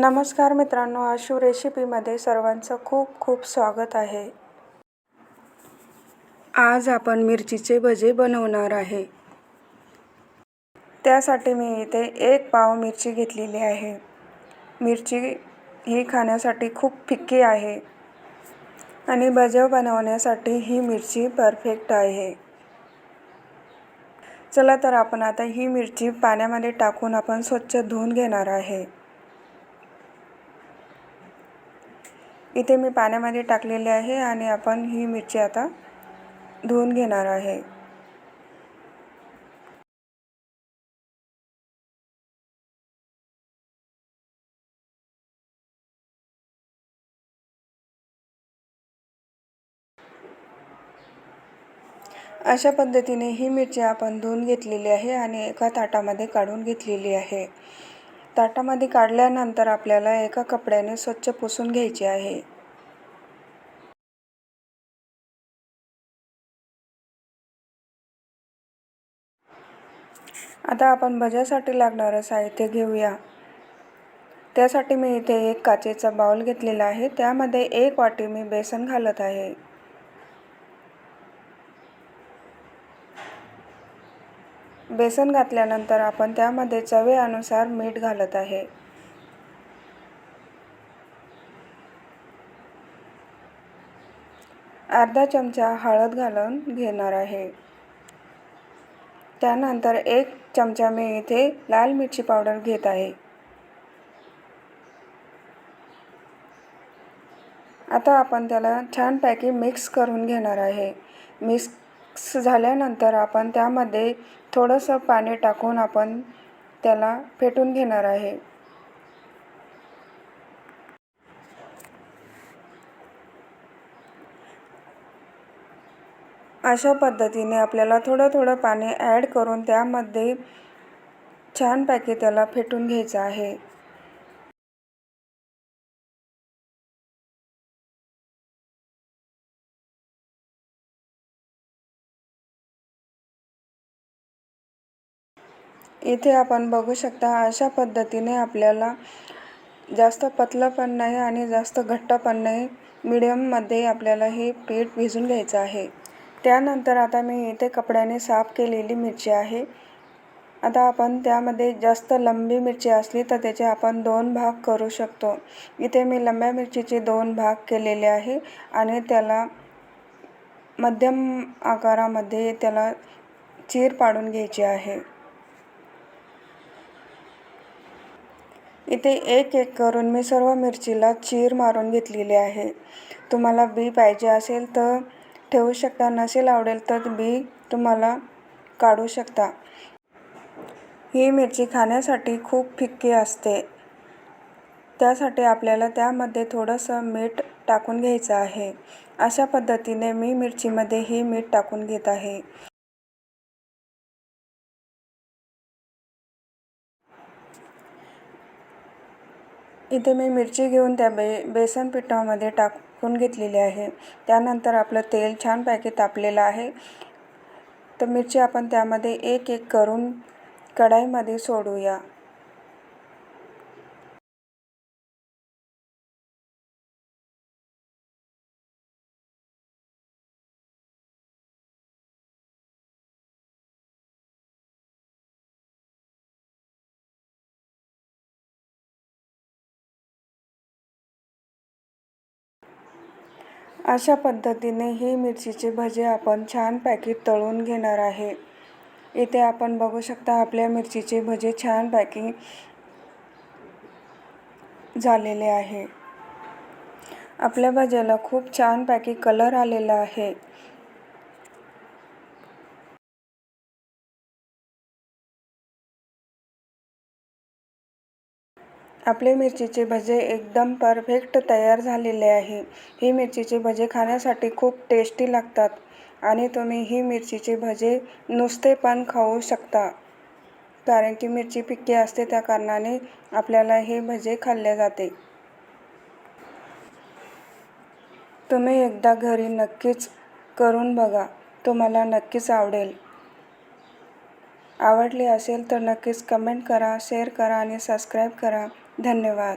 नमस्कार मित्रांनो आशू रेसिपीमध्ये सर्वांचं खूप खूप स्वागत आहे. आज आपण मिरचीचे भजे बनवणार आहे. त्यासाठी मी इथे एक पाव मिरची घेतलेली आहे. मिरची ही खाण्यासाठी खूप फिक्की आहे आणि भजे बनवण्यासाठी ही मिरची परफेक्ट आहे. चला तर आपण आता ही मिरची पाण्यामध्ये टाकून आपण स्वच्छ धुवून घेणार आहे. इथे मी पाण्यामध्ये टाकलेले आहे आणि आपण ही मिरची आता धुवून घेणार आहे. अशा पद्धतीने ही मिरची आपण धुवून घेतलेली आहे आणि एका ताटामध्ये काढून घेतलेली आहे. ताटामध्ये काढल्यानंतर आपल्याला एका कपड्याने स्वच्छ पुसून घ्यायचे आहे. आता आपण भज्यासाठी लागणारं साहित्य घेऊया. त्यासाठी मी इथे एक काचेचा बाउल घेतलेला आहे. त्यामध्ये एक वाटी मी बेसन घालत आहे. बेसन घातल्यानंतर आपण त्यामध्ये चवेनुसार मीठ घालत आहे. अर्धा चमचा हळद घालून घेणार आहे. त्यानंतर एक चमचा मी इथे लाल मिरची पावडर घेत आहे. आता आपण त्याला छानपैकी मिक्स करून घेणार आहे. मिक्स झाल्यानंतर आपण त्यामध्ये थोडंसं पाणी टाकून आपण त्याला फेटून घेणार आहे. अशा पद्धतीने आपल्याला थोडं थोडं पाणी ॲड करून त्यामध्ये छानपैकी त्याला फेटून घ्यायचं आहे. इथे आपण बघू शकता अशा पद्धतीने आपल्याला जास्त पतलं पण नाही आणि जास्त घट्ट पण नाही मिडियममध्ये आपल्याला हे पीठ भिजून घ्यायचं आहे. त्यानंतर आता मी इथे कपड्याने साफ केलेली मिरची आहे. आता आपण त्यामध्ये जास्त लंबी मिरची असली तर त्याचे आपण दोन भाग करू शकतो. इथे मी लंब्या मिरचीचे दोन भाग केलेले आहे आणि त्याला मध्यम आकारामध्ये त्याला चीर पाडून घ्यायची आहे. इथे एक एक करून मी सर्व मिरचीला चीर मारून घेतलेली आहे. तुम्हाला बी पाहिजे असेल तर ठेवू शकता नसेल आवडेल तर बी तुम्हाला काढू शकता. ही मिरची खाण्यासाठी खूप फिक्की असते. त्यासाठी आपल्याला त्यामध्ये थोडंसं मीठ टाकून घ्यायचं आहे. अशा पद्धतीने मी मिरचीमध्ये ही मीठ टाकून घेत आहे. इथे मी मिरची घेऊन त्या बे बेसन पिठामध्ये टाकून घेतलेली आहे. त्यानंतर आपलं तेल छानपैकी तापलेलं आहे. तर मिरची आपण त्यामध्ये एक एक करून कढाईमध्ये सोडूया. अशा पद्धतीने ही मिरचीचे भजे आपण छान पॅकेट तळून घेणार आहे. इथे आपण बघू शकता आपल्या मिरचीचे भजे छान पॅकिंग झालेले आहे. आपल्या भज्याला खूप छान पॅकिंग कलर आलेला आहे. आपले मिरचीचे भजे एकदम परफेक्ट तयार झालेले आहे. ही मिरचीचे भजे खाण्यासाठी खूप टेस्टी लागतात आणि तुम्ही ही मिरचीचे भजे नुसते पण खाऊ शकता. कारण की मिरची पिक्की असते त्या कारणाने आपल्याला हे भजे खाल्ले जाते. तुम्ही एकदा घरी नक्कीच करून बघा. तुम्हाला नक्कीच आवडेल. आवडली असेल तर नक्कीच कमेंट करा शेअर करा आणि सबस्क्राईब करा. धन्यवाद.